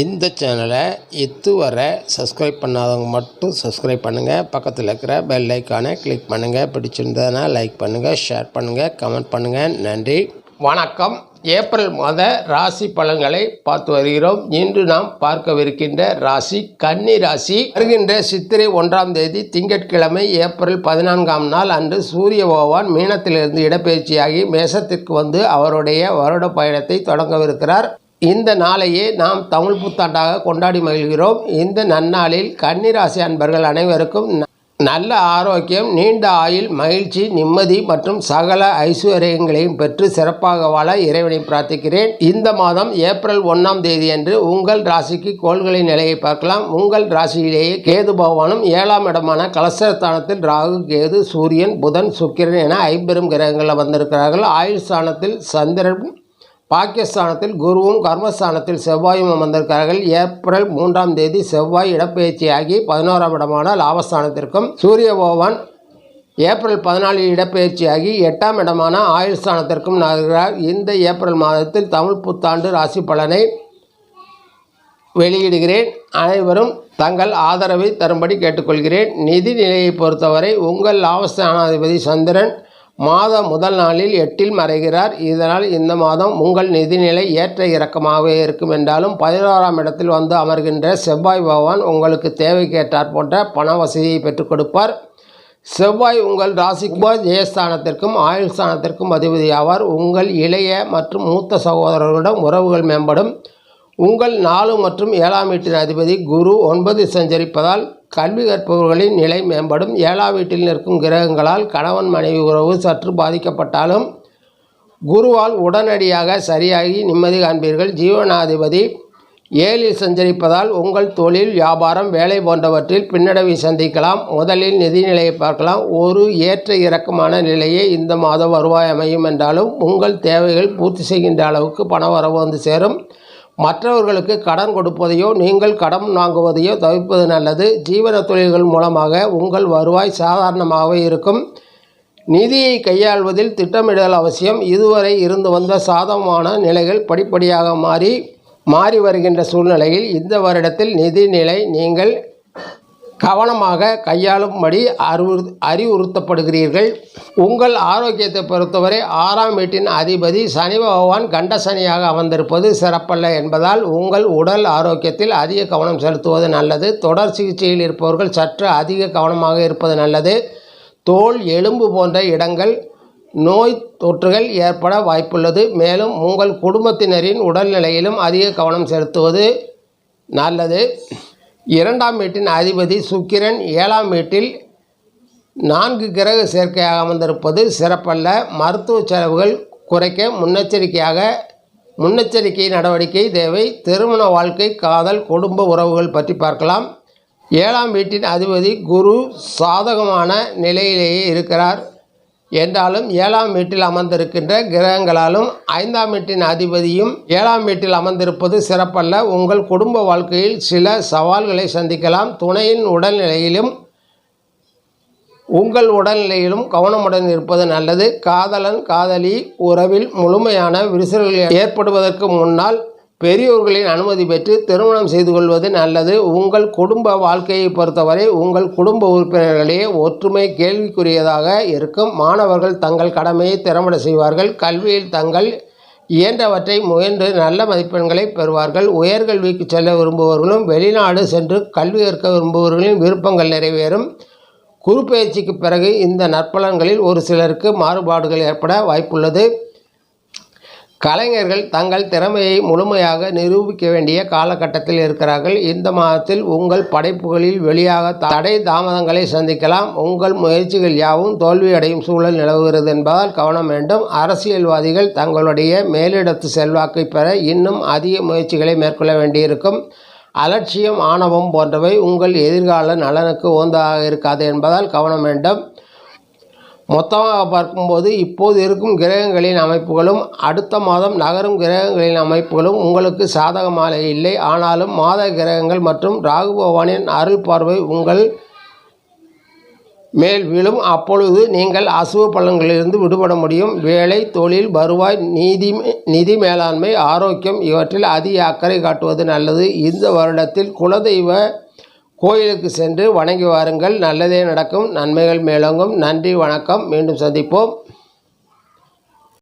இந்த சேனலை இதுவரை சப்ஸ்கிரைப் பண்ணாதவங்க மட்டும் சப்ஸ்கிரைப் பண்ணுங்கள் பக்கத்தில் இருக்கிற பெல் ஐக்கானை கிளிக் பண்ணுங்கள் பிடிச்சிருந்ததுன்னா லைக் பண்ணுங்கள் ஷேர் பண்ணுங்கள் கமெண்ட் பண்ணுங்கள் நன்றி. வணக்கம். ஏப்ரல் மாத ராசி பலன்களை பார்த்து வருகிறோம். இன்று நாம் பார்க்கவிருக்கின்ற ராசி கன்னி ராசி. வருகின்ற சித்திரை ஒன்றாம் தேதி திங்கட்கிழமை ஏப்ரல் பதினான்காம் நாள் அன்று சூரிய பகவான் மீனத்திலிருந்து இடப்பெயர்ச்சியாகி மேசத்திற்கு வந்து அவருடைய வருட பயணத்தை தொடங்கவிருக்கிறார். இந்த நாளையே நாம் தமிழ் புத்தாண்டாக கொண்டாடி மகிழ்கிறோம். இந்த நன்னாளில் கன்னிராசி அன்பர்கள் அனைவருக்கும் ந- நல்ல ஆரோக்கியம் நீண்ட ஆயுள் மகிழ்ச்சி நிம்மதி மற்றும் சகல ஐஸ்வர்யங்களையும் பெற்று சிறப்பாக வாழ இறைவனை பிரார்த்திக்கிறேன். இந்த மாதம் ஏப்ரல் ஒன்றாம் தேதி அன்று உங்கள் ராசிக்கு கோள்களின் நிலையை பார்க்கலாம். உங்கள் ராசியிலேயே கேது பகவானும் ஏழாம் இடமான கலசஸ்தானத்தில் ராகு கேது சூரியன் புதன் சுக்கிரன் என ஐம்பெரும் கிரகங்களில் வந்திருக்கிறார்கள். ஆயுள் ஸ்தானத்தில் சந்திரன் பாகிஸ்தானத்தில் குருவும் கர்மஸ்தானத்தில் செவ்வாயும் அமர்ந்திருக்கிறார்கள். ஏப்ரல் மூன்றாம் தேதி செவ்வாய் இடப்பெயர்ச்சியாகி பதினோராம் இடமான லாபஸ்தானத்திற்கும் சூரிய பகவான் ஏப்ரல் பதினாலில் இடப்பெயர்ச்சியாகி எட்டாம் இடமான ஆயுள் ஸ்தானத்திற்கும் நகர்கிறார். இந்த ஏப்ரல் மாதத்தில் தமிழ் புத்தாண்டு ராசி பலனை வெளியிடுகிறேன். அனைவரும் தங்கள் ஆதரவை தரும்படி கேட்டுக்கொள்கிறேன். நிதி நிலையை பொறுத்தவரை உங்கள் லாபஸ்தானாதிபதி சந்திரன் மாத முதல் நாளில் எட்டில் மறைகிறார். இதனால் இந்த மாதம் உங்கள் நிதிநிலை ஏற்ற இறக்கமாகவே இருக்கும் என்றாலும் பதினோராம் இடத்தில் வந்து அமர்கின்ற செவ்வாய் பகவான் உங்களுக்கு தேவைக்கேற்றார் போன்ற பண வசதியை பெற்றுக் கொடுப்பார். செவ்வாய் உங்கள் ராசிக்கு ஜெயஸ்தானத்திற்கும் ஆயுள் ஸ்தானத்திற்கும் அதிபதி ஆவார் உங்கள் இளைய மற்றும் மூத்த சகோதரர்களிடம் உறவுகள் மேம்படும். உங்கள் நாலு மற்றும் ஏழாம் வீட்டின் அதிபதி குரு ஒன்பது சஞ்சரிப்பதால் கல்வி கற்பவர்களின் நிலை மேம்படும். ஏழாம் வீட்டில் நிற்கும் கிரகங்களால் கணவன் மனைவி உறவு சற்று பாதிக்கப்பட்டாலும் குருவால் உடனடியாக சரியாகி நிம்மதி காண்பீர்கள். ஜீவனாதிபதி ஏழில் சஞ்சரிப்பதால் உங்கள் தொழில் வியாபாரம் வேலை போன்றவற்றில் பின்னடைவை சந்திக்கலாம். முதலில் நிதிநிலையை பார்க்கலாம். ஒரு ஏற்ற இறக்கமான நிலையே இந்த மாதம் வருவாய் அமையும் என்றாலும் உங்கள் தேவைகள் பூர்த்தி செய்கின்ற அளவுக்கு பண வரவு வந்து சேரும். மற்றவர்களுக்கு கடன் கொடுப்பதையோ நீங்கள் கடன் வாங்குவதையோ தவிர்ப்பது நல்லது. ஜீவன தொழில்கள் மூலமாக உங்கள் வருவாய் சாதாரணமாகவே இருக்கும். நிதியை கையாள்வதில் திட்டமிடல் அவசியம். இதுவரை இருந்து வந்த சாதகமான நிலைகள் படிப்படியாக மாறி மாறி வருகின்ற சூழ்நிலையில் இந்த வருடத்தில் நிதி நிலை நீங்கள் கவனமாக கையாளும்படி அறிவுறு அறிவுறுத்தப்படுகிறீர்கள். உங்கள் ஆரோக்கியத்தை பொறுத்தவரை ஆறாம் வீட்டின் அதிபதி சனி பகவான் கண்ட சனியாக அமர்ந்திருப்பது சிறப்பல்ல என்பதால் உங்கள் உடல் ஆரோக்கியத்தில் அதிக கவனம் செலுத்துவது நல்லது. தொடர் சிகிச்சையில் இருப்பவர்கள் சற்று அதிக கவனமாக இருப்பது நல்லது. தோல் எலும்பு போன்ற இடங்கள் நோய் தொற்றுகள் ஏற்பட வாய்ப்புள்ளது. மேலும் உங்கள் குடும்பத்தினரின் உடல்நிலையிலும் அதிக கவனம் செலுத்துவது நல்லது. இரண்டாம் வீட்டின் அதிபதி சுக்கிரன் ஏழாம் வீட்டில் நான்கு கிரக சேர்க்கையாக அமர்ந்திருப்பது சிறப்பல்ல. மருத்துவ செலவுகள் குறைக்க முன்னெச்சரிக்கையாக முன்னெச்சரிக்கை நடவடிக்கை தேவை. திருமண வாழ்க்கை காதல் குடும்ப உறவுகள் பற்றி பார்க்கலாம். ஏழாம் வீட்டின் அதிபதி குரு சாதகமான நிலையிலேயே இருக்கிறார். என்றாலும் ஏழாம் வீட்டில் அமர்ந்திருக்கின்ற கிரகங்களாலும் ஐந்தாம் வீட்டின் அதிபதியும் ஏழாம் வீட்டில் அமர்ந்திருப்பது சிறப்பல்ல. உங்கள் குடும்ப வாழ்க்கையில் சில சவால்களை சந்திக்கலாம். துணையின் உடல்நிலையிலும் உங்கள் உடல்நிலையிலும் கவனமுடன் இருப்பது நல்லது. காதலன் காதலி உறவில் முழுமையான விரிசல்கள் ஏற்படுவதற்கு முன்னால் பெரியோர்களின் அனுமதி பெற்று திருமணம் செய்து கொள்வது நல்லது. உங்கள் குடும்ப வாழ்க்கையை பொறுத்தவரை உங்கள் குடும்ப உறுப்பினர்களே ஒற்றுமை கேள்விக்குரியதாக இருக்கும். மாணவர்கள் தங்கள் கடமையை திறம்பட செய்வார்கள். கல்வியில் தங்கள் இயன்றவற்றை முயன்று நல்ல மதிப்பெண்களை பெறுவார்கள். உயர்கல்விக்கு செல்ல விரும்புபவர்களும் வெளிநாடு சென்று கல்வி கற்க விரும்புபவர்களின் விருப்பங்கள் நிறைவேறும். குறுப்பெயர்ச்சிக்கு பிறகு இந்த நற்பலன்களில் ஒரு சிலருக்கு மாறுபாடுகள் ஏற்பட வாய்ப்புள்ளது. கலைஞர்கள் தங்கள் திறமையை முழுமையாக நிரூபிக்க வேண்டிய காலகட்டத்தில் இருக்கிறார்கள். இந்த மாதத்தில் உங்கள் படைப்புகளில் வெளியாக தடை தாமதங்களை சந்திக்கலாம். உங்கள் முயற்சிகள் யாவும் தோல்வியடையும் சூழல் நிலவுகிறது என்பதால் கவனம் வேண்டும். அரசியல்வாதிகள் தங்களுடைய மேலிடத்து செல்வாக்கை பெற இன்னும் அதிக முயற்சிகளை மேற்கொள்ள வேண்டியிருக்கும். அலட்சியம் ஆணவம் போன்றவை உங்கள் எதிர்கால நலனுக்கு உந்ததாக இருக்காது என்பதால் கவனம் வேண்டும். மொத்தமாக பார்க்கும்போது இப்போது இருக்கும் கிரகங்களின் அமைப்புகளும் அடுத்த மாதம் நகரும் கிரகங்களின் அமைப்புகளும் உங்களுக்கு சாதகமாக இல்லை. ஆனாலும் மாத கிரகங்கள் மற்றும் ராகு பகவானின் அருள் பார்வை உங்கள் மேல் விழும். அப்பொழுது நீங்கள் அசுவ பலன்களிலிருந்து விடுபட முடியும். வேலை தொழில் வருவாய் நீதி நிதி மேலாண்மை ஆரோக்கியம் இவற்றில் அதிக அக்கறை காட்டுவது நல்லது. இந்த வருடத்தில் குலதெய்வ கோயிலுக்கு சென்று வணங்கி வாருங்கள். நல்லதே நடக்கும். நன்மைகள் மேலோங்கும். நன்றி வணக்கம். மீண்டும் சந்திப்போம்.